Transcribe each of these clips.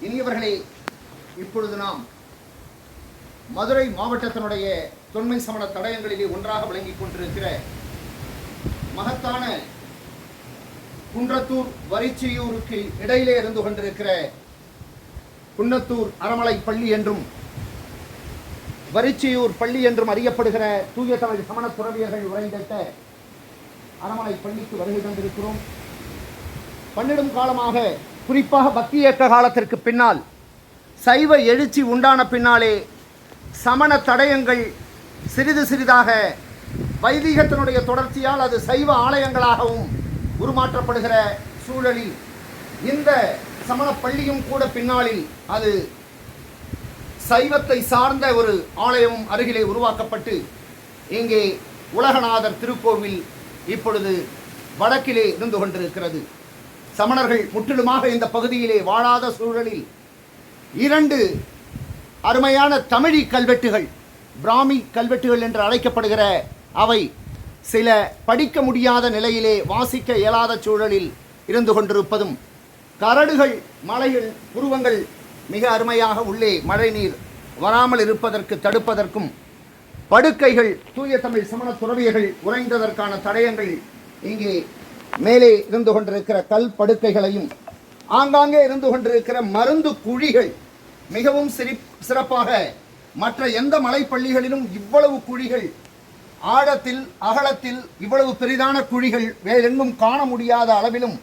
இனியவர்களே இப்பொழுது நாம் மதுரை மாவட்டத்தினுடைய தொன்மை சமண தடயங்களிலே ஒன்றாக விளங்கிக் கொண்டிருக்கிற மகத்தான குன்றத்தூர் வரிச்சியூருக்கு இடையிலே இருந்து கொண்டிருக்கிற குன்னத்தூர் அறமலை பள்ளி என்றும் வரிச்சியூர் பள்ளி என்றும் அறியப்படுகிற தூய தமிழ் சமண துறவியர்கள் உரைந்திட்ட அறமலை பள்ளிக்கு வருகை தந்திருக்கிறோம். பன்னிடும் காலமாக குறிப்பாக பக்தி இயக்க காலத்திற்கு பின்னால் சைவ எழுச்சி உண்டான பின்னாலே சமண தடயங்கள் சிறிது சிறிதாக வைதிகத்தினுடைய தொடர்ச்சியால் அது சைவ ஆலயங்களாகவும் உருமாற்றப்படுகிற சூழலில் இந்த சமண பள்ளியும் கூட பின்னாளில் அது சைவத்தை சார்ந்த ஒரு ஆலயமும் அருகிலே உருவாக்கப்பட்டு இங்கே உலகநாதர் திருக்கோவில் இப்பொழுது வடக்கிலே இருந்து கொண்டிருக்கிறது. சமணர்கள் முற்றிலுமாக இந்த பகுதியிலே வாழாத சூழலில் இரண்டு அருமையான தமிழி கல்வெட்டுகள் பிராமி கல்வெட்டுகள் என்று அழைக்கப்படுகிற அவை சில படிக்க முடியாத நிலையிலே வாசிக்க இயலாத சூழலில் இருந்து கொண்டிருப்பதும் கரடுகள் மலைகள் உருவங்கள் மிக அருமையாக உள்ளே மழைநீர் வராமல் இருப்பதற்கு தடுப்பதற்கும் படுக்கைகள் தூய தமிழ் சமண துறவியர்கள் உறைந்ததற்கான தடயங்கள் இங்கே மேலே இருந்து கொண்டிருக்கிற கல் படுக்கைகளையும் ஆங்காங்கே இருந்து கொண்டிருக்கிற மருந்து குழிகள் மிகவும் சிறி சிறப்பாக மற்ற எந்த மலைப்பள்ளிகளிலும் இவ்வளவு குழிகள் ஆழத்தில் அகலத்தில் இவ்வளவு பெரிதான குழிகள் வேறெங்கும் காண முடியாத அளவிலும்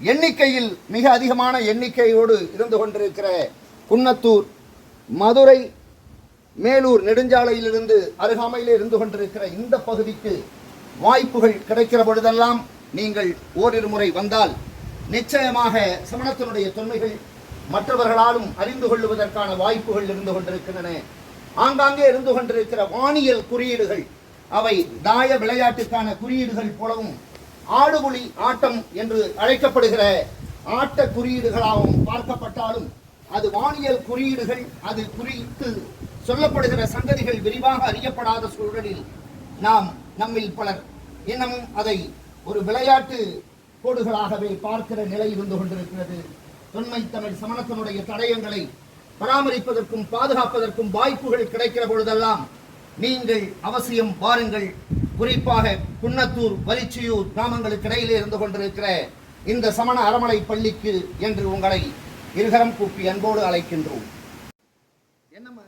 எண்ணிக்கையில் மிக அதிகமான எண்ணிக்கையோடு இருந்து கொண்டிருக்கிற குன்னத்தூர் மதுரை மேலூர் நெடுஞ்சாலையிலிருந்து அருகாமையில் இருந்து கொண்டிருக்கிற இந்த பகுதிக்கு வாய்ப்புகள் கிடைக்கிற பொழுதெல்லாம் நீங்கள் ஓரிரு முறை வந்தால் நிச்சயமாக சமணத்தினுடைய தொன்மைகள் மற்றவர்களாலும் அறிந்து கொள்ளுவதற்கான வாய்ப்புகள் இருந்து கொண்டிருக்கின்றன. ஆங்காங்கே இருந்து கொண்டிருக்கிற வானியல் குறியீடுகள் அவை தாய விளையாட்டுக்கான குறியீடுகள் போலவும் ஆடுபுலி ஆட்டம் என்று அழைக்கப்படுகிற ஆட்ட குறியீடுகளாகவும் பார்க்கப்பட்டாலும் அது வானியல் குறியீடுகள் அது குறித்து சொல்லப்படுகிற சங்கதிகள் விரிவாக அறியப்படாத சூழலில் நாம் நம்மில் பலர் இன்னமும் அதை ஒரு விளையாட்டு கோடுகளாகவே பார்க்கிற நிலை இருந்து கொண்டிருக்கிறது. தொன்மை தமிழ் சமணத்தினுடைய தடயங்களை பராமரிப்பதற்கும் பாதுகாப்பதற்கும் வாய்ப்புகள் கிடைக்கிற பொழுதெல்லாம் நீங்கள் அவசியம் வாருங்கள். குறிப்பாக குன்னத்தூர் வரிச்சியூர் கிராமங்களுக்கு இடையிலே இருந்து கொண்டிருக்கிற இந்த சமண அறமலை பள்ளிக்கு என்று உங்களை இருகரம் கூப்பி அன்போடு அழைக்கின்றோம். என்னம்மா